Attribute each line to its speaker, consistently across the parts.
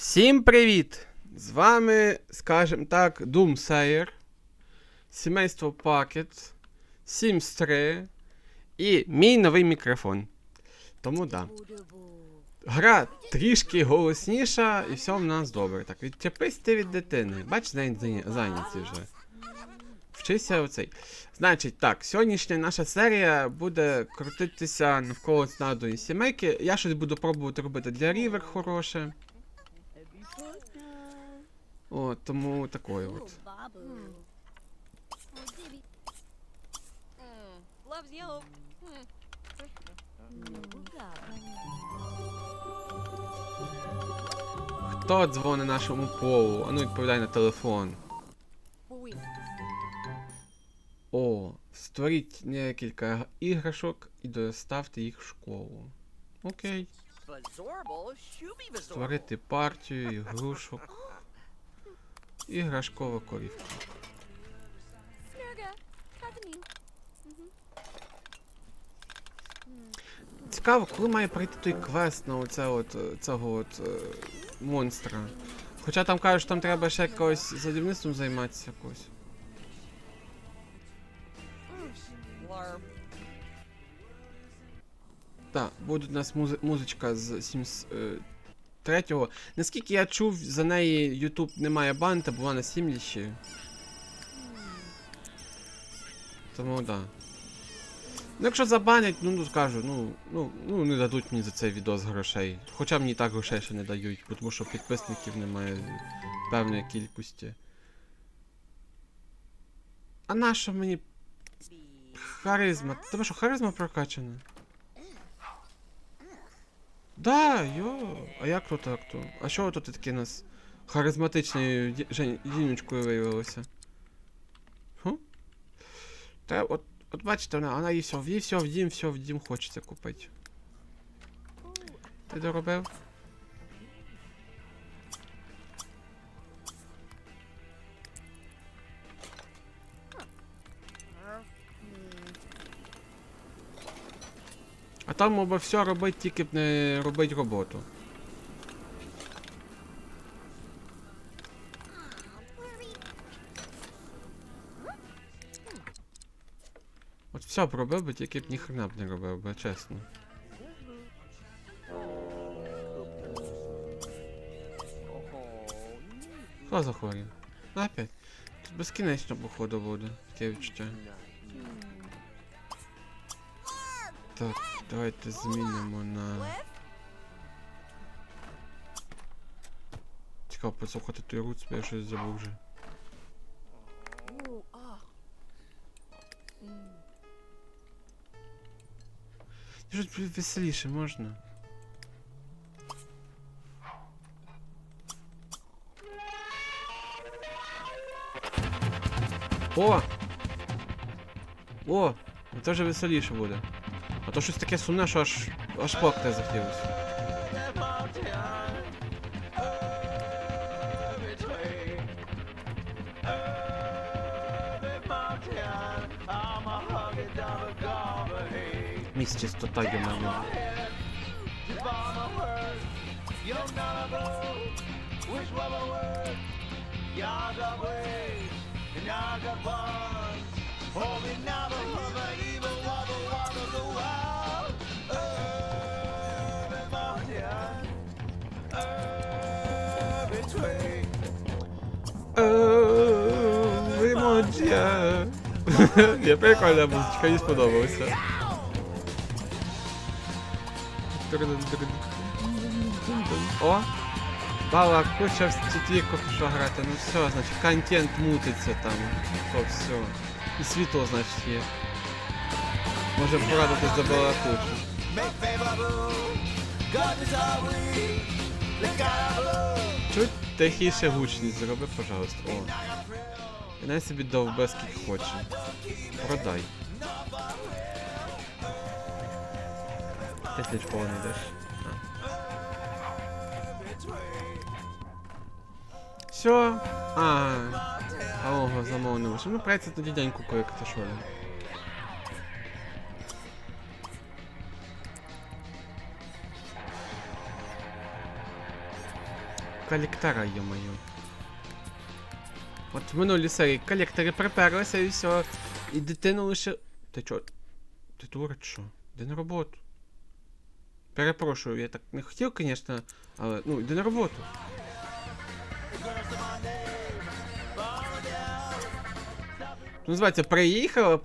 Speaker 1: Всім привіт! З вами, скажем так, Doomsayer, сімейство Pocket, Sims 3 і мій новий мікрофон. Тому да. Гра трішки голосніша і все в нас добре. Так, відчепись ти від дитини. Бач, день вже. Вчися оцей. Значить, так, сьогоднішня наша серія буде крутитися навколо снадої сімейки. Я щось буду пробувати робити для рівер хороше. О, тому такое от. Хто дзвонить нашому полу? Ану відповідай на телефон. О, створіть декілька іграшок і доставте їх в школу. Окей. Створити партію ігрушок. Іграшкова корівка. Цікаво, коли має прийти той квест на оце от, е, цього от е, монстра. Хоча там кажуть, що там треба ще якось садівництвом займатися якось. Так, буде у нас музичка з Sims 3. Наскільки я чув, за неї YouTube не має банта, була на Сімліші. Тому так. Да. Ну, якщо забанять, ну, ну скажу, ну, ну, ну не дадуть мені за цей відос грошей. Хоча мені так грошей ще не дають, тому що підписників немає певної кількості. А наша мені харизма? Тебе що, харизма прокачана? Да, йо. А як то так то? А що тут таке нас харизматичною жіночкою виявилося? Хм? Та от, от бачите, вона, вона їй все, їй все в дім, все в дім хочеться купити. Ти доробив? А там або все робить, тільки б не робить роботу. От все б робив би, тільки б ніхрена б не робив би, чесно. Хто захворів? Ну, Опять. Тут безкінечно походу буде, таке відчуття. Так, давайте змінимо на. Цікаво послухати той бо я щось забув вже. Щось веселіше можна. О! О! Це вже веселіше буде. А то щось таке сумне, що аж аж плакати захотілося. Місць чистота є мене. Я прикольна музичка, мені сподобалося. О! Бала куча в четвірку пішла грати, ну все, значить, контент мутиться там. То все. І світло, значить, є. Може порадитись за балакучу. Чуть тихіше гучність зроби, пожалуйста. О. І най собі довбе скільки хоче. Продай. Ти слідкова не йдеш. Все. А. А ого, замовнимо. Що ну прийдеться тоді день кукуєкати, що ли? колектора, йо-моє. От в минулій серії колектори приперлися і все. І дитину лише. Ти чо? Ти дура що? Іди на роботу. Перепрошую, я так не хотів, звісно, але ну, йди на роботу. Називається, приїхала,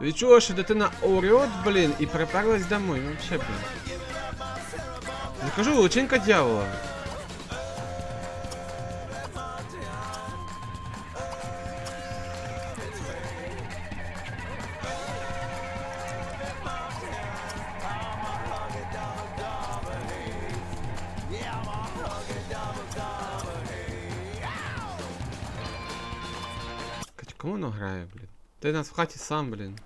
Speaker 1: відчула, що дитина орет, блін, і приперлась домой. Ну, ще, блін. Я кажу, личинка дьявола. Кому воно грає, блін? Ти нас в хаті сам, блін.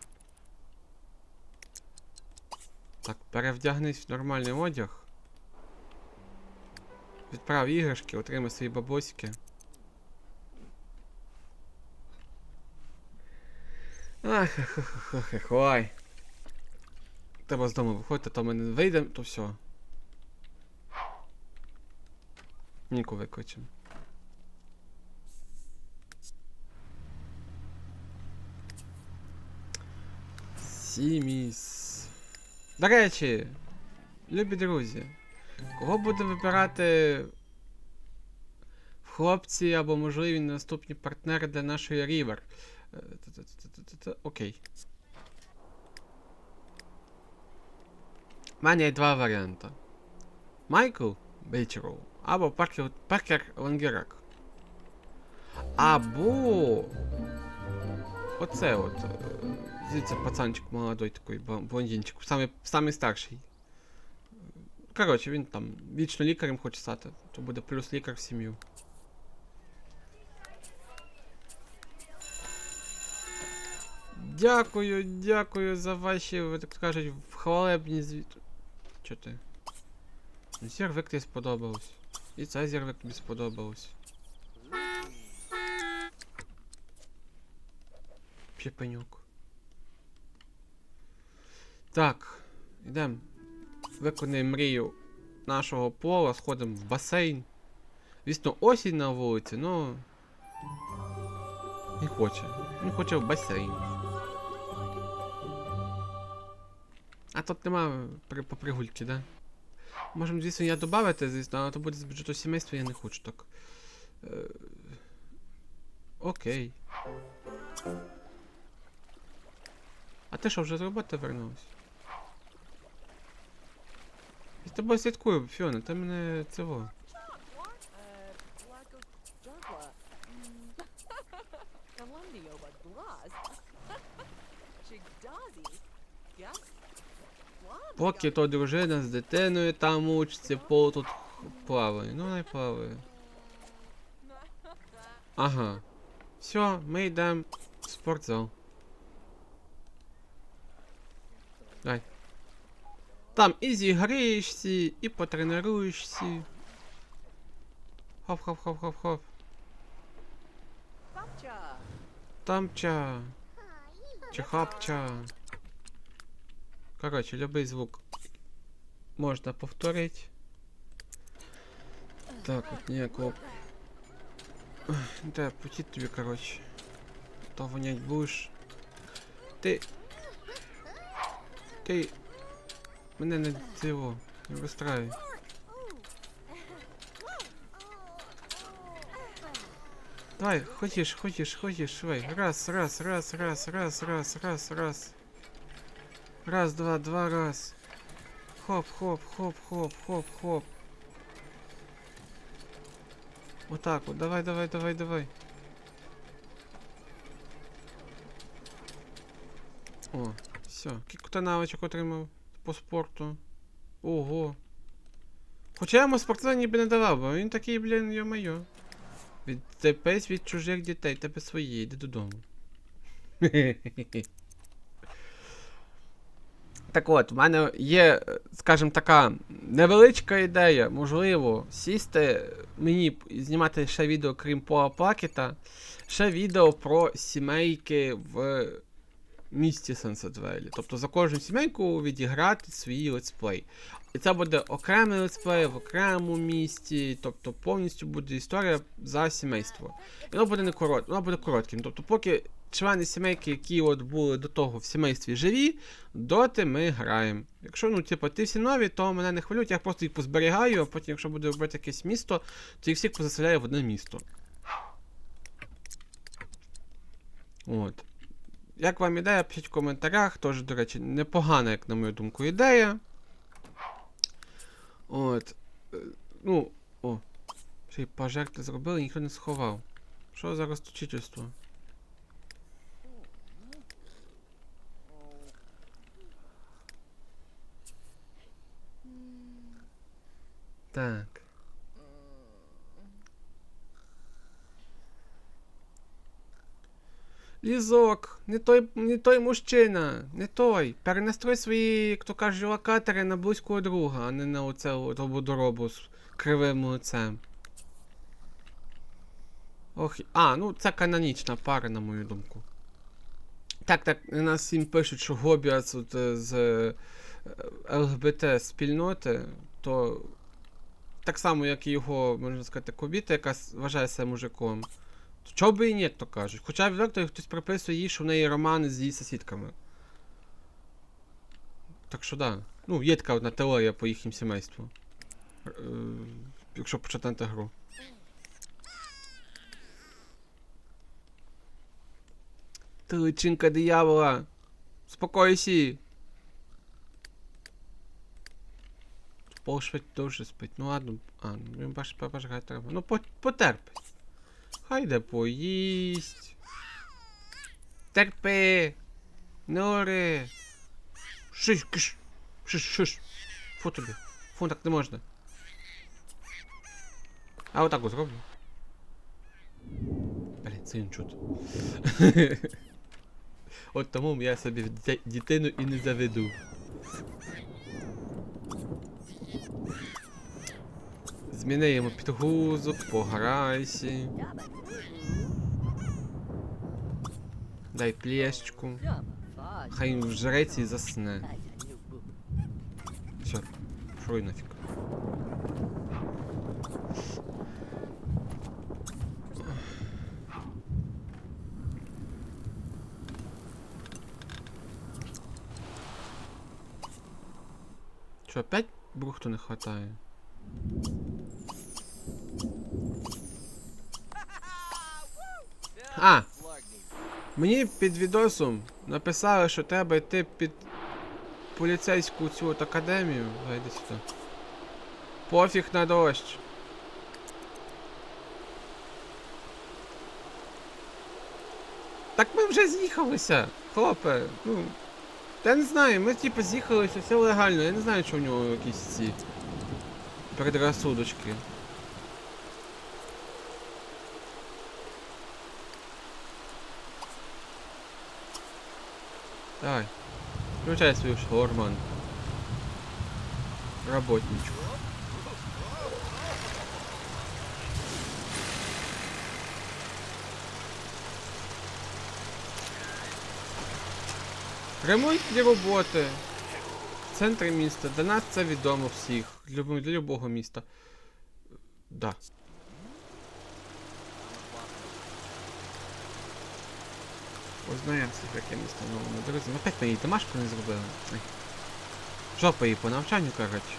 Speaker 1: Так, перевдягнись в нормальний одяг. Відправ іграшки, отримай свої бабосики. Ах, ах, ой. Треба з дому виходити, то ми не вийдемо, то все. Ніку викличемо. Сіміс. До речі, любі друзі, кого будемо вибирати в хлопці або можливі наступні партнери для нашої Рівер? Окей. У мене є два варіанти. Майкл Бейчеров або Паркер Лангерак. Або. Оце от. е, Звідси пацанчик молодой такий, блондинчик, самий, самий старший. Коротше, він там вічно лікарем хоче стати, то буде плюс лікар в сім'ю. Дякую, дякую за ваші, так кажуть, хвалебні звіт. Чо ти? Зірвик тобі сподобалось. І це зірвик тобі сподобалось. Піпенюк. Так, йдемо. Виконаємо мрію нашого пола, сходимо в басейн. Звісно, осінь на вулиці, но. Не хоче. Він хоче в басейн. А тут нема при, попригульки, да? Можемо, звісно, я додати, звісно, але то буде з бюджету сімейства, я не хочу так. Е... Окей. А ти що, вже з роботи вернулась? Я з тобою слідкую, Фіона, ти мене цього. Поки то дружина з дитиною там учиться, пол тут плаває. Ну не плаває. Ага. Все, ми йдемо в спортзал. Дай. Там і зігрієшся, і потренуєшся. Хоп-хоп-хоп-хоп-хоп.
Speaker 2: Bapcha.
Speaker 1: Тамча. Чи хапча. Коротше, любий звук можна повторити. Так, от ніякого. Ой, Де, путіть тобі, коротше. То вонять будеш. Ти. Ти. Мене не цього. Не розстраюй. Давай, хочеш, хочеш, хочеш, швей. Раз, раз, раз, раз, раз, раз, раз, раз. Раз, два, два, раз. Хоп, хоп, хоп, хоп, хоп, хоп. Вот так вот, давай, давай, давай, давай. О, все. Кілько ти навичок отримав по спорту. Ого. Хоча я йому спортсмен ніби не давав, бо він такий, блін, йо-моє. Відтепись від чужих дітей, тебе свої, йди додому. Так от, в мене є, скажімо, така невеличка ідея, можливо, сісти мені і знімати ще відео, крім Пола Пакета, ще відео про сімейки в місті Сансетвелі. Тобто за кожну сімейку відіграти свій летсплей. І це буде окремий летсплей в окремому місті, тобто повністю буде історія за сімейство. І воно буде не корот, воно буде коротким. Тобто, поки члени сімейки, які от були до того в сімействі живі, доти ми граємо. Якщо, ну, типу, ти всі нові, то мене не хвилюють, я просто їх позберігаю, а потім, якщо буду робити якесь місто, то їх всіх позаселяю в одне місто. От. Як вам ідея, пишіть в коментарях. Тож, до речі, непогана, як на мою думку, ідея. От. Е, Ну, о. Ще й пожерти зробили, ніхто не сховав. Що за розточительство? Так. Лізок, не той, не той мужчина, не той. Перенастрой свої, як то кажуть, локатори на близького друга, а не на оце рободоробу з кривим лицем. Ох, а, ну це канонічна пара, на мою думку. Так, так, нас всім пишуть, що Гобіац от, е, з е, ЛГБТ спільноти, то так само, як і його, можна сказати, кобіта, яка вважає себе мужиком. То чого би і ні, то кажуть. Хоча відверто хтось приписує їй, що в неї романи з її сусідками. Так що да. Ну, є така одна теорія по їхнім сімейству. Е, якщо почитати гру. Ти личинка диявола. Спокойся. Полшвидь дуже спить. Ну ладно. А, ну він баш треба. Ну по- потерпи. Хай де поїсть. Терпи. Не ори. Шиш, киш. Шиш, шиш. Фу тобі. Фу, так не можна. А отак от зроблю. Блін, це чути. От тому я собі дитину і не заведу. Зміни йому підгузок, пограйся. Дай плєшечку. Хай він вжреться і засне. Все, шуй нафіг. Что, опять брухту не хватає? А! Мені під відосом написали, що треба йти під поліцейську цю от академію. Гайди сюди. Пофіг на дощ. Так ми вже з'їхалися, хлопе. Ну. Я не знаю, ми типу з'їхалися, все легально. Я не знаю, що в нього якісь ці предрассудочки. Давай. Включай свою шаурман. Работничку. Ремонтні роботи. В центрі міста. Для нас це відомо всіх. Для любого міста. Да. Узнаємося, яке місто в новому дорозі. Опять ми їй домашку не зробили. Жопа їй по навчанню, коротше.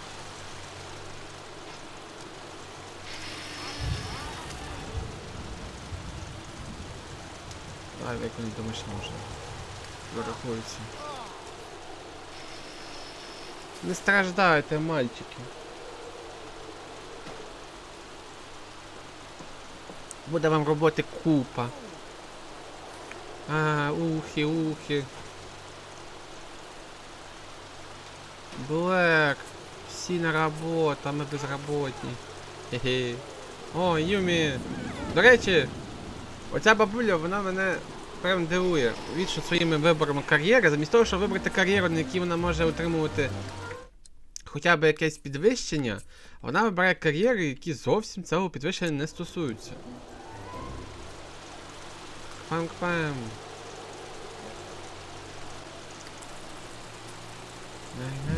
Speaker 1: Давай виконай домашню вже. Вирахується. Не страждайте, мальчики. Буде вам роботи купа. А, ухи, ухи. Блэк. Всі на роботу, а ми безработні. Хе-хе. О, Юмі. До речі, оця бабуля, вона мене прям дивує. Вічно своїми виборами кар'єри, замість того, щоб вибрати кар'єру, на якій вона може отримувати хоча б якесь підвищення, вона вибирає кар'єри, які зовсім цього підвищення не стосуються. ปั้มปั้มนายน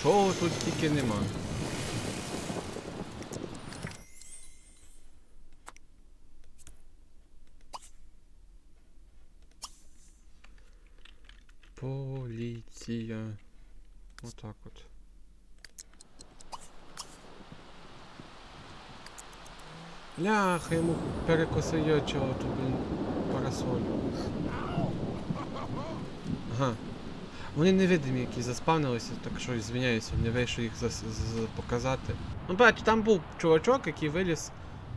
Speaker 1: Що тут тільки нема. Поліція. Отак от. Ляха, йому перекосойочило ту, блін, парасоль. Ага. Вони невидимі, які заспавнилися, так що звиняюся, не вийшов їх зас- показати. Ну, бач, там був чувачок, який виліз,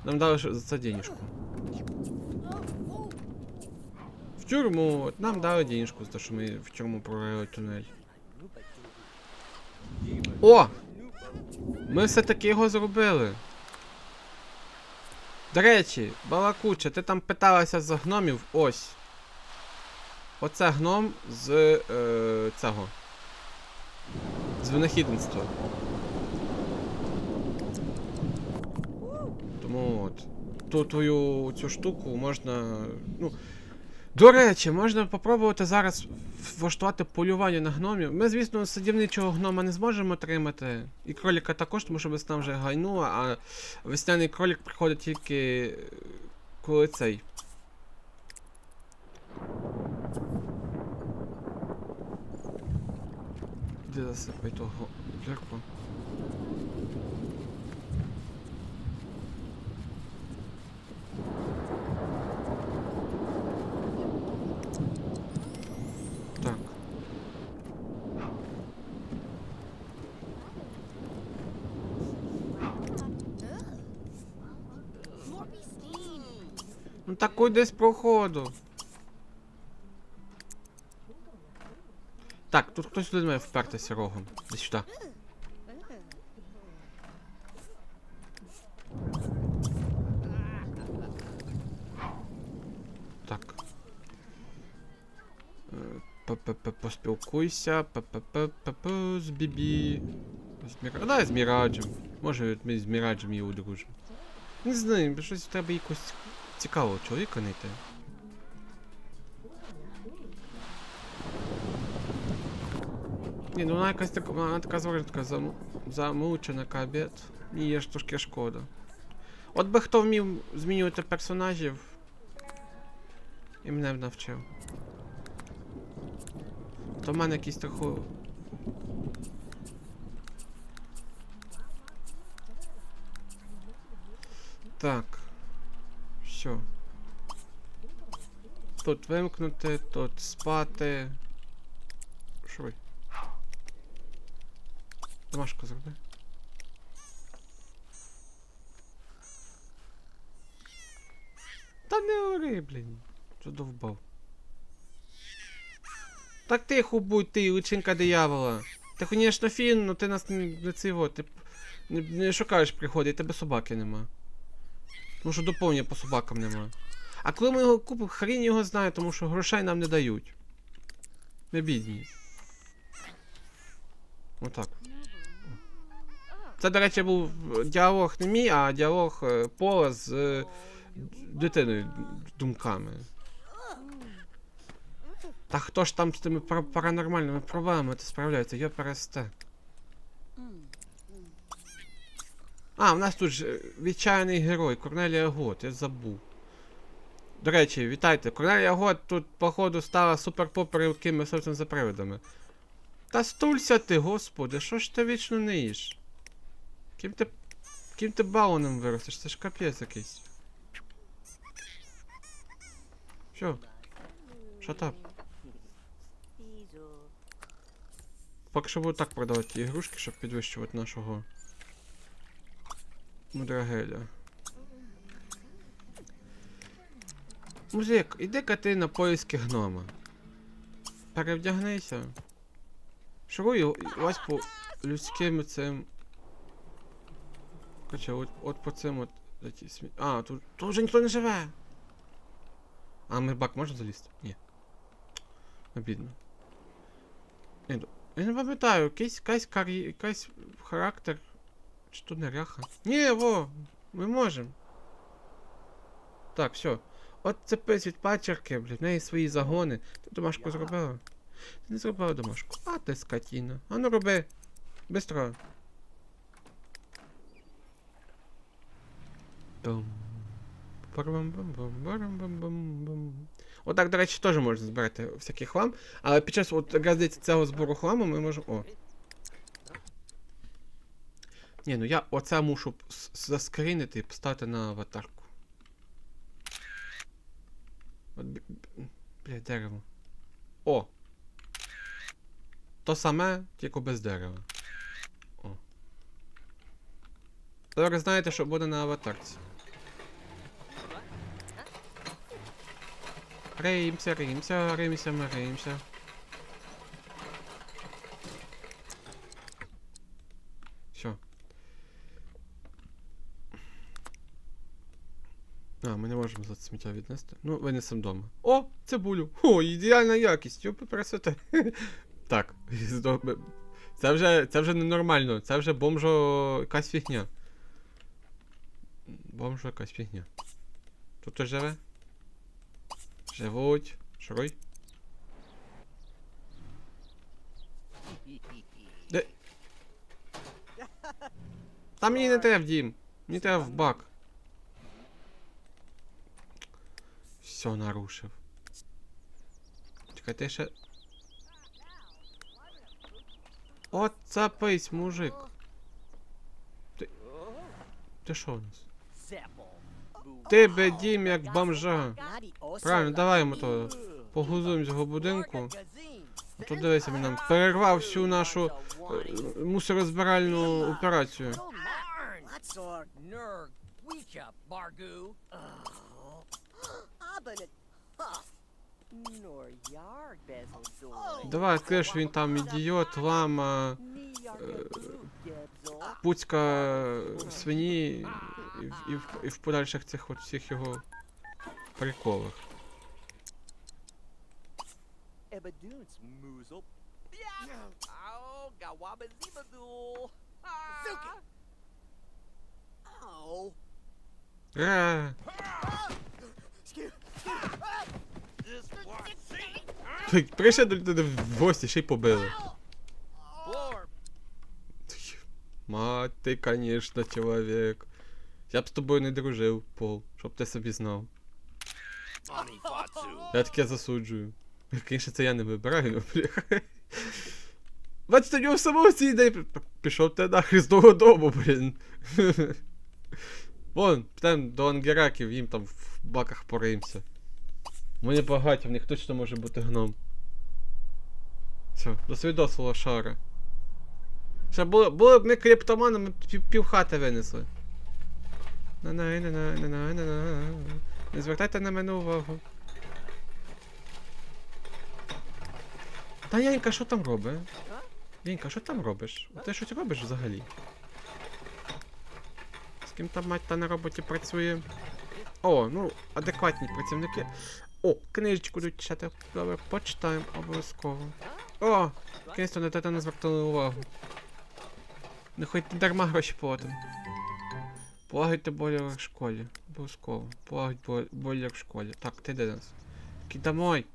Speaker 1: нам дали за це денежку. В тюрму, от нам дали денежку за те, що ми в тюрму прорили тунель. О! Ми все-таки його зробили. До речі, Балакуча, ти там питалася за гномів ось. Оце гном з е, цього. З винахідництва. Тому от. Ту твою цю штуку можна. Ну. До речі, можна попробувати зараз влаштувати полювання на гномів. Ми, звісно, садівничого гнома не зможемо отримати. І кроліка також, тому що весна вже гайнула, а весняний кролік приходить тільки е, коли цей. Де засипай того дірку? Ну так кудись проходу. Так, тут хтось туди має впертися рогом. Десь сюди. Так. Е, П-п-п поспілкуйся. П-п-п-п-п з Бібі. З Міра... Давай з Міраджем. Може ми з Міраджем її одружимо. Не знаю, щось треба якось цікавого чоловіка знайти. Ні, ну вона якась така, вона така зважена, така зам, замучена кабет. Мені є ж трошки шкода. От би хто вмів змінювати персонажів. І мене б навчив. То в мене якийсь трохи. Так. Що? Тут вимкнути, тут спати. Що ви? Домашку зроби. Та не ори, блін. Задовбав. Так тихо будь ти, личинка диявола. Ти, конечно, фін, но ти нас не, не цього, ти не, не шукаєш приходи, тебе собаки нема. Тому що доповнення по собакам нема. А коли ми його купимо, хрін його знає, тому що грошей нам не дають. Ми бідні. Отак. Це, до речі, був діалог не мій, а діалог е, Пола з е, дитиною думками. Та хто ж там з тими паранормальними проблемами ти справляється? Я пересте. А, в нас тут ж е, відчаяний герой Корнелія Гот, я забув. До речі, вітайте. Корнелія Гот тут, походу, стала суперпопер серцем за привидами. Та стулься ти, господи, що ж ти вічно не їш? Ким ти. Ким ти балоном виростеш? Це ж капець якийсь. Що? Шатап. Поки що буду так продавати ігрушки, щоб підвищувати нашого мудрагеля. Мужик, іди-ка ти на поиски гнома. Перевдягнися. Шуруй ось по людським цим. Короче, от, от по цим от. А, тут, тут вже ніхто не живе. А ми в бак можна залізти? Ні. Обідно. Я не пам'ятаю, якийсь, якась якась характер. Чи то неряха? Ні, во! Ми можемо. Так, все. От це пись від пачерки, блядь, в неї свої загони. Ти домашку зробила? Ти не зробила домашку. А ти скотіна. А ну роби. Бистро. Отак, до речі, теж можна збирати всякий хлам. Але під час от, якраз цього збору хламу ми можемо. О. Ні, ну я оце мушу заскрінити і поставити на аватарку. От, бля, дерево. О! То саме, тільки без дерева. О. Зараз знаєте, що буде на аватарці. Риємося, риємося, риємося, ми риємося. Все. А, ми не можемо за сміття віднести. Ну, винесемо вдома. О, цибулю! О, ідеальна якість! Йопи красота. Так, це вже, це вже ненормально, це вже бомжо якась фігня. Бомжо якась фігня. Тут хтось живе? Живуть. Шуруй. Де? Там мені не треба в дім. Мені треба в бак. Все нарушив. Чекай, ти ще. От цапись, мужик. Ти. Ти що у нас? Ти би дім як бомжа. Правильно, давай йому то погузуємо з його будинку. А то дивися, він нам перервав всю нашу е, мусорозбиральну операцію. Давай, що він там ідіот, лама,
Speaker 2: Ni
Speaker 1: пуцька свині і, в- і, в, і в подальших цих от всіх його приколах.
Speaker 2: Oh,
Speaker 1: Прийшли до людини в гості, ще й побили. Мать, ти, конечно, чоловік. Я б з тобою не дружив, Пол, щоб ти собі знав. Я таке засуджую. Звісно, це я не вибираю, бляха. Бачите, у нього самого ці ідеї. Пішов ти нахрен з того дому, блін. Вон, там до ангераків, їм там в баках поримся. Вони багаті, в них точно може бути гном. Все, до свідоцтва лошара. Ще було, було б ми криптоманами, пів хати винесли. Не звертайте на мене увагу. Та Янька, що там робить? Янька, що там робиш? Ти щось робиш взагалі? З ким там мать та на роботі працює? О, ну, адекватні працівники. О, книжечку тут читати. Добре, почитаємо обов'язково. О, кінець на те не звертали увагу. Не хоч не дарма гроші платимо. Полагайте бойлер в школі. Обов'язково. Полагать бой- бойлер в школі. Так, ти де нас? Домой.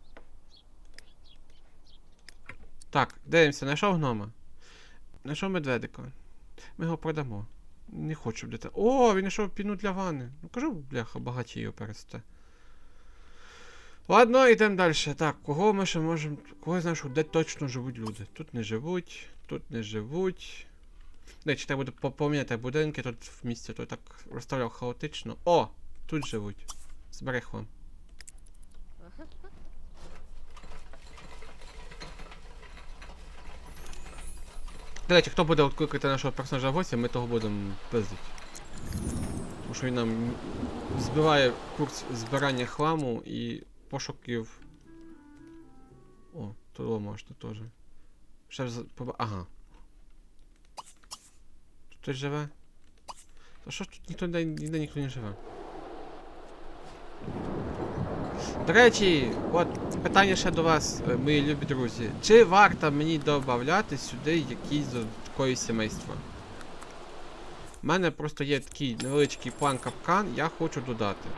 Speaker 1: Так, дивимося, знайшов гнома. Знайшов медведика. Ми його продамо. Не хочу, дитина. О, він знайшов піну для ванни. Ну кажу, бляха, багатію пересте. Ладно, йдемо далі. Так, кого ми ще можемо. Кого що де точно живуть люди? Тут не живуть, тут не живуть. До речі, треба буде поміняти будинки тут в місті, то так розставляв хаотично. О! Тут живуть. Зберег вам. До речі, хто буде відкликати нашого персонажа в гості, ми того будемо пиздити. Тому що він нам збиває курс збирання хламу і пошуків. О, то можна теж. Ще поба- Ага. Та що ж тут ніхто ніде, ніде ніхто не живе? До речі, от питання ще до вас, мої любі друзі. Чи варто мені додати сюди якісь додаткові сімейства? У мене просто є такий невеличкий план капкан, я хочу додати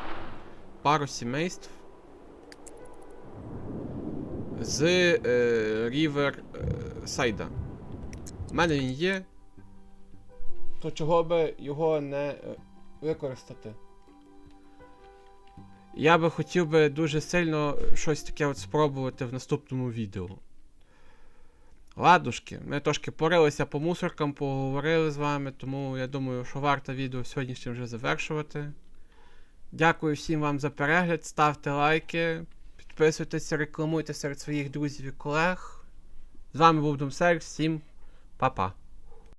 Speaker 1: пару сімейств з е, Рівер е, Сайда. У мене він є. То чого би його не е, використати? Я би хотів би дуже сильно щось таке от спробувати в наступному відео. Ладушки, ми трошки порилися по мусоркам, поговорили з вами, тому я думаю, що варто відео сьогоднішнє вже завершувати. Дякую всім вам за перегляд, ставте лайки, підписуйтесь, рекламуйте серед своїх друзів і колег. З вами був Думсерк, всім па-па.